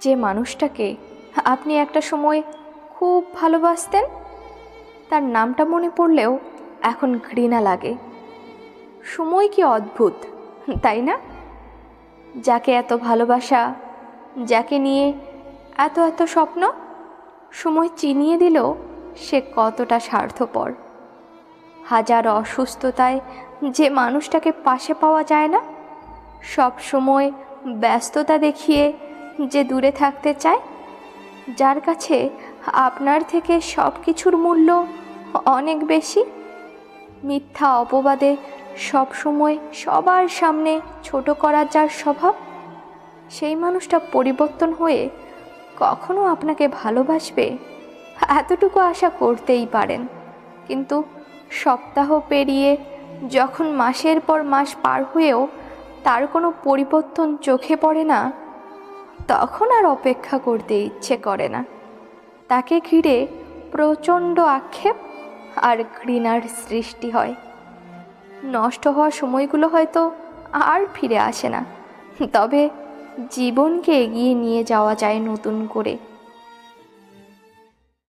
যে মানুষটাকে আপনি একটা সময় খুব ভালোবাসতেন, তার নামটা মনে পড়লেও এখন ঘৃণা লাগে। সময় কি অদ্ভুত, তাই না? যাকে এত ভালোবাসা, যাকে নিয়ে এত এত স্বপ্ন, সময় চিনিয়ে দিল সে কতটা স্বার্থপর। হাজার অসুস্থতায় যে মানুষটাকে পাশে পাওয়া যায় না, সব সময় ব্যস্ততা দেখিয়ে যে দূরে থাকতে চায়, যার কাছে আপনার থেকে সব কিছুর মূল্য অনেক বেশি। মিথ্যা অপবাদে সব সময় সবার সামনে ছোট করার যার স্বভাব, সেই মানুষটা পরিবর্তন হয়ে কখনো আপনাকে ভালোবাসবে এতটুকু আশা করতেই পারেন। কিন্তু সপ্তাহ পেরিয়ে যখন মাসের পর মাস পার হয়েও তার কোনো পরিবর্তন চোখে পড়ে না তখন আর অপেক্ষা করতে ইচ্ছে করে না। তাকে ঘিরে প্রচণ্ড আক্ষেপ আর ঘৃণার সৃষ্টি হয়। নষ্ট হওয়া সময়গুলো হয়তো আর ফিরে আসে না। তবে জীবনকে এগিয়ে নিয়ে যাওয়া যায় নতুন করে।